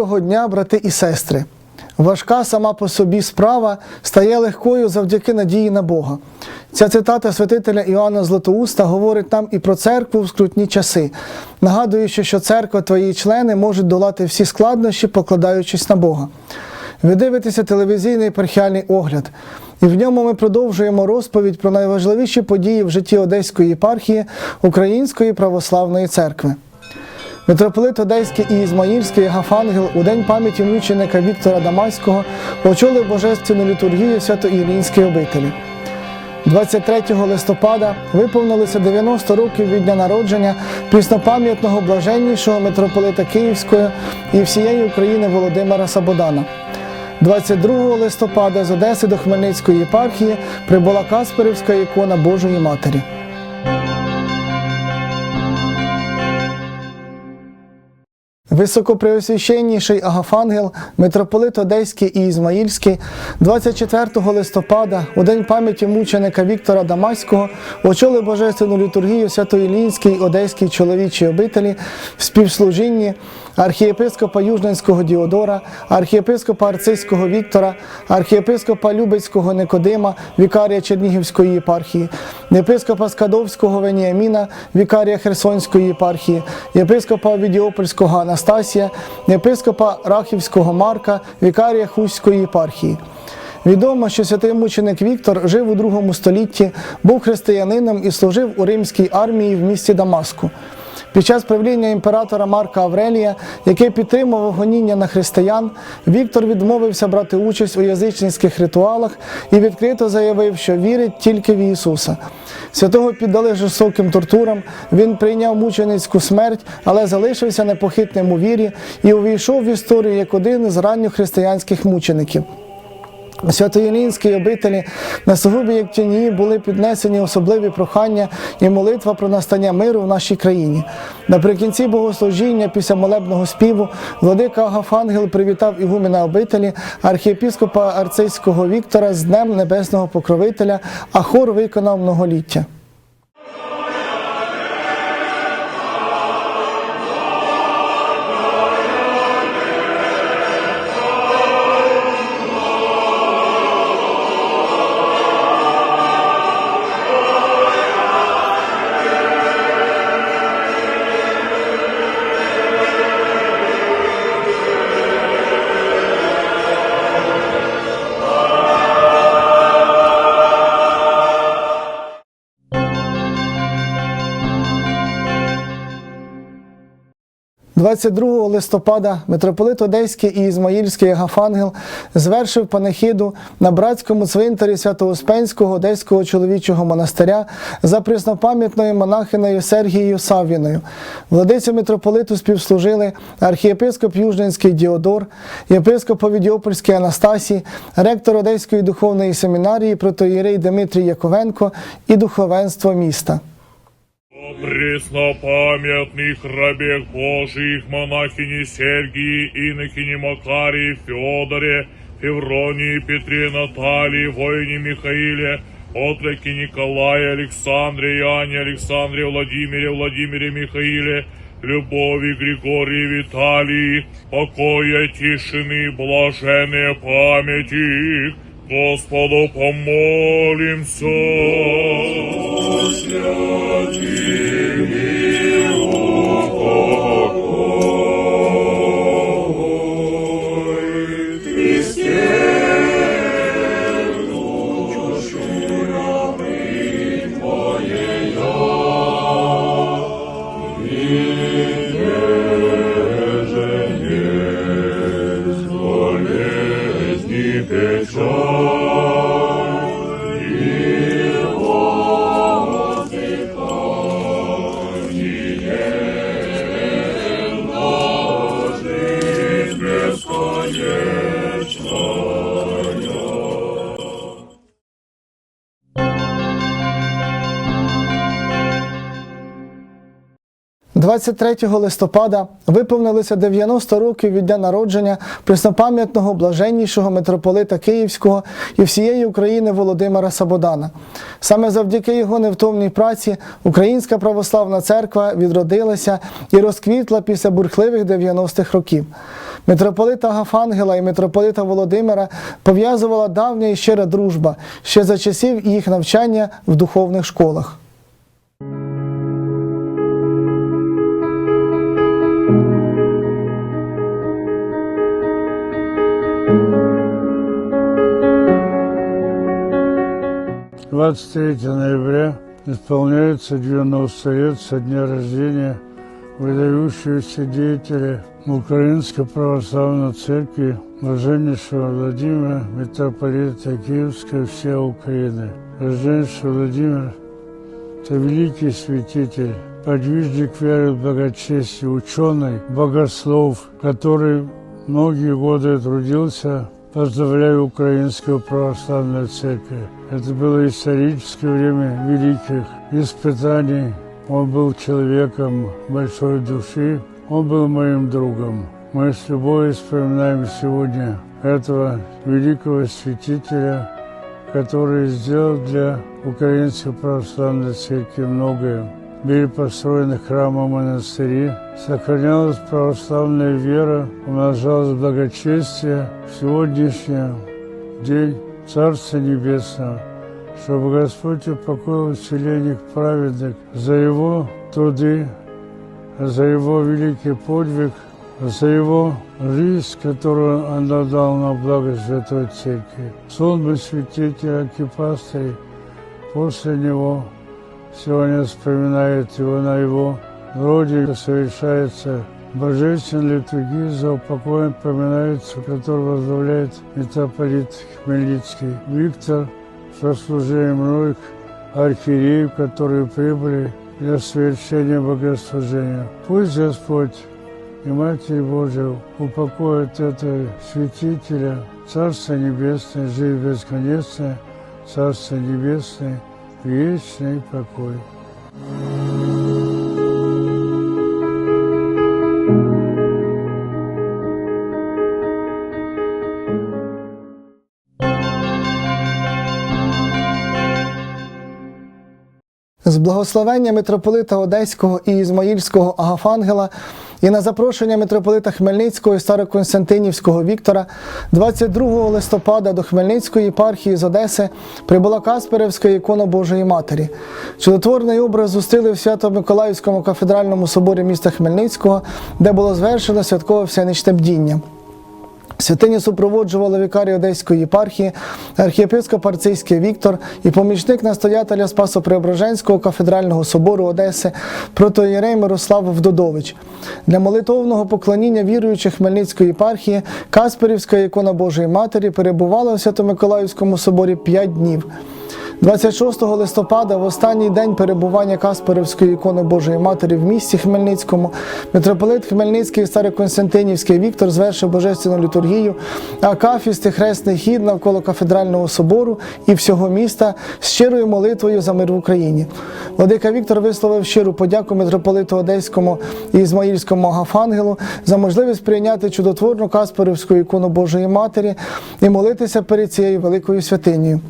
Доброго дня, брати і сестри! Важка сама по собі справа стає легкою завдяки надії на Бога. Ця цитата святителя Іоанна Златоуста говорить нам і про церкву в скрутні часи, нагадуючи, що церква та її члени можуть долати всі складнощі, покладаючись на Бога. Ви дивитеся телевізійний епархіальний огляд, і в ньому ми продовжуємо розповідь про найважливіші події в житті Одеської єпархії Української православної церкви. Митрополит Одеський і Ізмаїльський Гафангел у день пам'яті мученика Віктора Дамаського очолив божественну літургію Свято-Іллінської обителі. 23 листопада виповнилося 90 років від дня народження піснопам'ятного блаженнішого митрополита Київської і всієї України Володимира Сабодана. 22 листопада з Одеси до Хмельницької єпархії прибула Касперівська ікона Божої Матері. Високопреосвященніший Агафангел, митрополит Одеський і Ізмаїльський, 24 листопада, у день пам'яті мученика Віктора Дамаського, очолив божественну літургію Свято-Іллінській Одеській чоловічій обителі в співслужінні архієпископа Южненського Діодора, архієпископа Арцизького Віктора, архієпископа Любецького Никодима, вікарія Чернігівської єпархії, єпископа Скадовського Веніаміна, вікарія Херсонської єпархії, єпископа Відіопольського Анастасія, єпископа Рахівського Марка, вікарія Хуської єпархії. Відомо, що святий мученик Віктор жив у другому столітті, був християнином і служив у римській армії в місті Дамаску. Під час правління імператора Марка Аврелія, який підтримував гоніння на християн, Віктор відмовився брати участь у язичницьких ритуалах і відкрито заявив, що вірить тільки в Ісуса. Святого піддали жорстоким тортурам, він прийняв мученицьку смерть, але залишився непохитним у вірі і увійшов в історію як один із ранньохристиянських мучеників. Свято-Єлінській обителі на сугубі як тіні були піднесені особливі прохання і молитва про настання миру в нашій країні. Наприкінці богослужіння після молебного співу владика Агафангел привітав ігумена обителі архієпіскопа арцейського Віктора з Днем Небесного Покровителя, а хор виконав многоліття. – 22 листопада митрополит Одеський і Ізмаїльський Агафангел звершив панихиду на братському цвинтарі Свято-Успенського Одеського чоловічого монастиря за преснопам'ятною монахиною Сергією Саввіною. Владицю митрополиту співслужили архієпископ Южненський Діодор, єпископ Овідіопольський Анастасій, ректор Одеської духовної семінарії протоїрей Дмитрій Яковенко і духовенство міста. О преснопамятных рабех Божиих, монахини Сергии, инокини Макарии, Федоре, Февронии, Петре, Натальи, воине Михаиле, отроке Николае, Александре, Иоанне, Александре, Владимире, Владимире, Михаиле, Любови, Григории, Виталии, покоя, тишины, блаженные памяти их, Господу помолимся. – 23 листопада виповнилося 90 років від дня народження преснопам'ятного блаженнішого митрополита Київського і всієї України Володимира Сабодана. Саме завдяки його невтомній праці Українська православна церква відродилася і розквітла після бурхливих 90-х років. Митрополита Агафангела і митрополита Володимира пов'язувала давня і щира дружба ще за часів їх навчання в духовних школах. – 23 ноября исполняется 90 лет со дня рождения выдающегося деятеля Украинской Православной Церкви Блаженнейшего Владимира, митрополита Киевской всей Украины. Блаженнейший Владимир – это великий святитель, подвижник веры в благочестие, ученый, богослов, который многие годы трудился Поздравляю Украинскую Православную Церковь. Это было историческое время великих испытаний. Он был человеком большой души. Он был моим другом. Мы с любовью вспоминаем сегодня этого великого святителя, который сделал для Украинской Православной Церкви многое. Были построены храмы, монастыри, сохранялась православная вера, умножалось благочестие. В сегодняшний день Царства Небесного, чтобы Господь упокоил вселенных праведных за Его труды, за Его великий подвиг, за Его жизнь, которую Он дал на благо Святой Церкви. Сонмы святителя Кипастырей после Него Сегодня вспоминает его на его роде, совершается божественная литургия за упокоен поминается, который возглавляет митрополит Хмельницкий Виктор, со служением многих архиереев, которые прибыли для совершения богослужения. Пусть Господь и Матерь Божия упокоит этого святителя, Царство Небесное, жизнь бесконечная, Царство Небесное, вечный покой. З благословення митрополита Одеського і Ізмаїльського Агафангела і на запрошення митрополита Хмельницького і Староконстантинівського Віктора 22 листопада до Хмельницької єпархії з Одеси прибула Касперівська ікона Божої Матері. Чудотворний образ зустріли в Свято-Миколаївському кафедральному соборі міста Хмельницького, де було звершено святкове всеничне бдіння. Святині супроводжували вікарі Одеської єпархії, архієпископ Арцийський Віктор і помічник настоятеля Спасо-Преображенського кафедрального собору Одеси протоєрей Мирослав Вдодович. Для молитовного поклоніння віруючих Хмельницької єпархії Касперівська ікона Божої Матері перебувала у Свято-Миколаївському соборі 5 днів. 26 листопада, в останній день перебування Каспарівської ікони Божої Матері в місті Хмельницькому, митрополит Хмельницький і Староконстантинівський Віктор звершив божественну літургію, а кафісти хресний хід навколо кафедрального собору і всього міста з щирою молитвою за мир в Україні. Владика Віктор висловив щиру подяку митрополиту Одеському і Ізмаїльському Агафангелу за можливість прийняти чудотворну Каспарівську ікону Божої Матері і молитися перед цією великою святинею.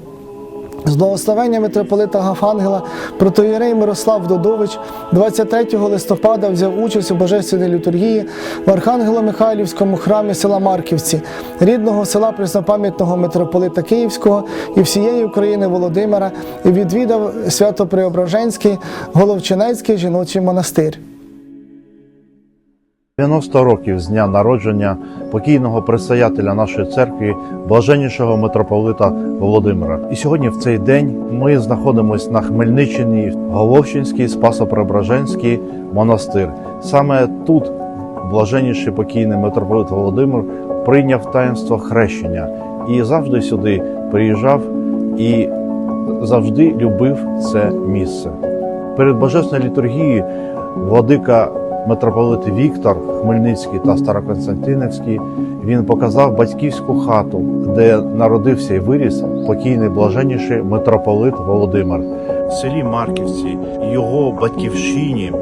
З благословення митрополита Гафангела протоєрей Мирослав Додович 23 листопада взяв участь у божественній літургії в Архангело-Михайлівському храмі села Марківці, рідного села преснопам'ятного митрополита Київського і всієї України Володимира і відвідав Свято-Преображенський Головчинецький жіночий монастир. 90 років з дня народження покійного предстоятеля нашої церкви, блаженнішого митрополита Володимира. І сьогодні, в цей день, ми знаходимося на Хмельниччині, Головщинський Спасо-Преображенський монастир. Саме тут блаженніший покійний митрополит Володимир прийняв таїнство хрещення і завжди сюди приїжджав і завжди любив це місце. Перед божественною літургією владика митрополит Віктор Хмельницький та Староконстантинівський він показав батьківську хату, де народився і виріс покійний блаженніший митрополит Володимир. В селі Марківці, його батьківщині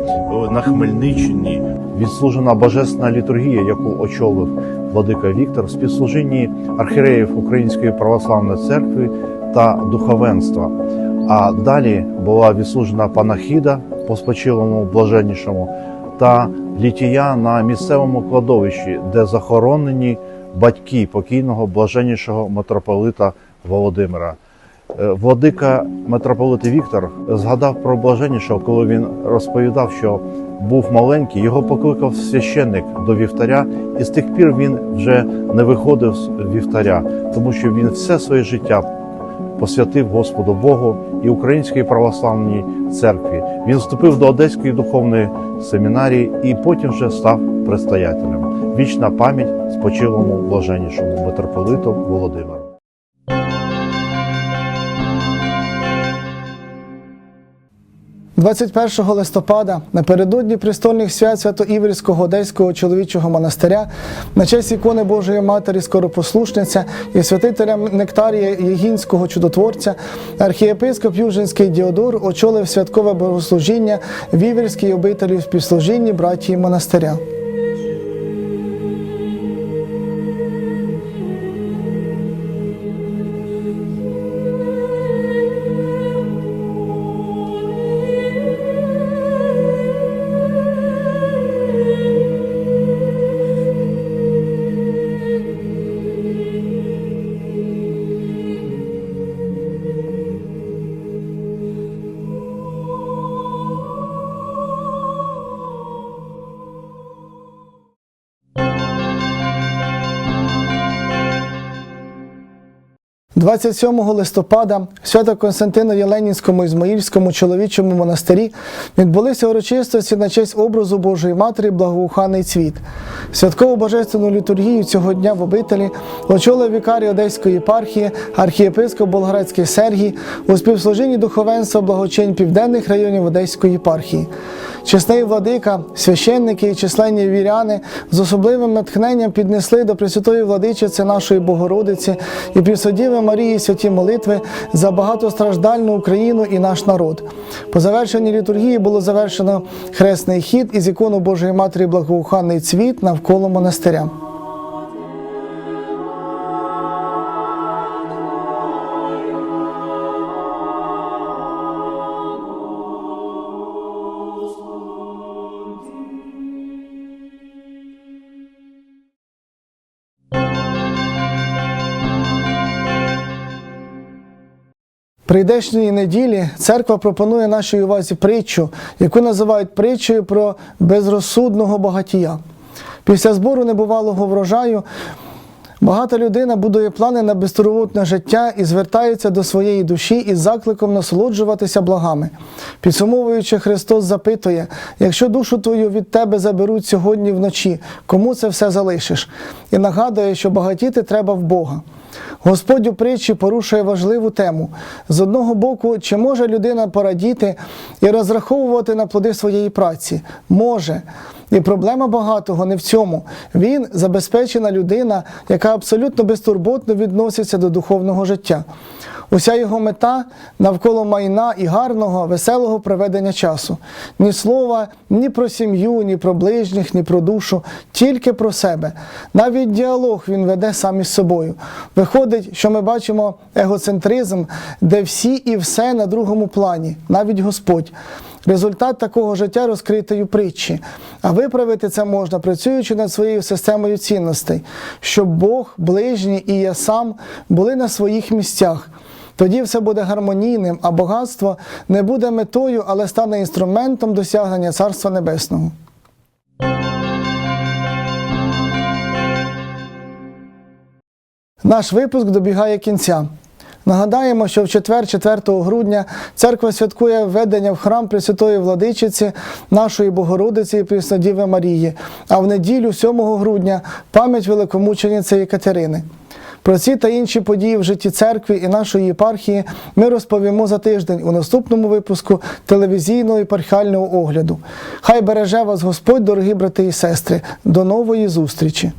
на Хмельниччині відслужена божественна літургія, яку очолив владика Віктор в співслужінні архіреїв Української православної церкви та духовенства. А далі була відслужена панахіда по спочилому блаженнішому, та літія на місцевому кладовищі, де захоронені батьки покійного блаженнішого митрополита Володимира. Е, Владика митрополит Віктор згадав про блаженнішого, коли він розповідав, що був маленький, його покликав священник до вівтаря, і з тих пір він вже не виходив з вівтаря, тому що він все своє життя посвятив Господу Богу і Українській православній церкві. Він вступив до Одеської духовної семінарії і потім вже став предстоятелем. Вічна пам'ять спочилому блаженнішому митрополиту Володимиру. – 21 листопада напередодні престольних свят Свято-Іврівського Одеського чоловічого монастиря на честь ікони Божої Матері Скоропослушниця і святителя Нектарія Єгінського чудотворця архієпископ Южинський Діодор очолив святкове богослужіння в Іврівській обителі в співслужінні братії монастиря. – 27 листопада в Свято-Константино Єленінському Ізмаїльському чоловічому монастирі відбулися урочистості на честь образу Божої Матері Благоуханий цвіт. Святкову божественну літургію цього дня в обителі очолив вікарій Одеської єпархії, архієпископ Болградський Сергій у співслужінні духовенства благочинь південних районів Одеської єпархії. Чесний владика, священники і численні віряни з особливим натхненням піднесли до Пресвятої владичиці нашої Богородиці і Пресвятіви Марії святі молитви за багатостраждальну Україну і наш народ. По завершенні літургії було завершено хресний хід із ікону Божої Матері Благоуханний цвіт навколо монастиря. Прийдешньої неділі церква пропонує нашій увазі притчу, яку називають притчею про безрозсудного багатія. Після збору небувалого врожаю багата людина будує плани на безтурботне життя і звертається до своєї душі із закликом насолоджуватися благами. Підсумовуючи, Христос запитує: якщо душу твою від тебе заберуть сьогодні вночі, кому це все залишиш? І нагадує, що багатіти треба в Бога. Господь у притчі порушує важливу тему. З одного боку, чи може людина порадіти і розраховувати на плоди своєї праці? Може. І проблема багатого не в цьому. Він забезпечена людина, яка абсолютно безтурботно відноситься до духовного життя. Уся його мета навколо майна і гарного, веселого проведення часу. Ні слова ні про сім'ю, ні про ближніх, ні про душу, тільки про себе. Навіть діалог він веде сам із собою. Виходить, що ми бачимо егоцентризм, де всі і все на другому плані, навіть Господь. Результат такого життя розкритий у притчі. А виправити це можна, працюючи над своєю системою цінностей, щоб Бог, ближній і я сам були на своїх місцях. Тоді все буде гармонійним, а багатство не буде метою, але стане інструментом досягнення Царства Небесного. Наш випуск добігає кінця. Нагадаємо, що в четвер, 4 грудня, церква святкує введення в храм Пресвятої Владичиці нашої Богородиці і Преснодіви Марії, а в неділю, 7 грудня, пам'ять великомучениці Єкатерини. Про ці та інші події в житті церкви і нашої єпархії ми розповімо за тиждень у наступному випуску телевізійного єпархіального огляду. Хай береже вас Господь, дорогі брати і сестри. До нової зустрічі!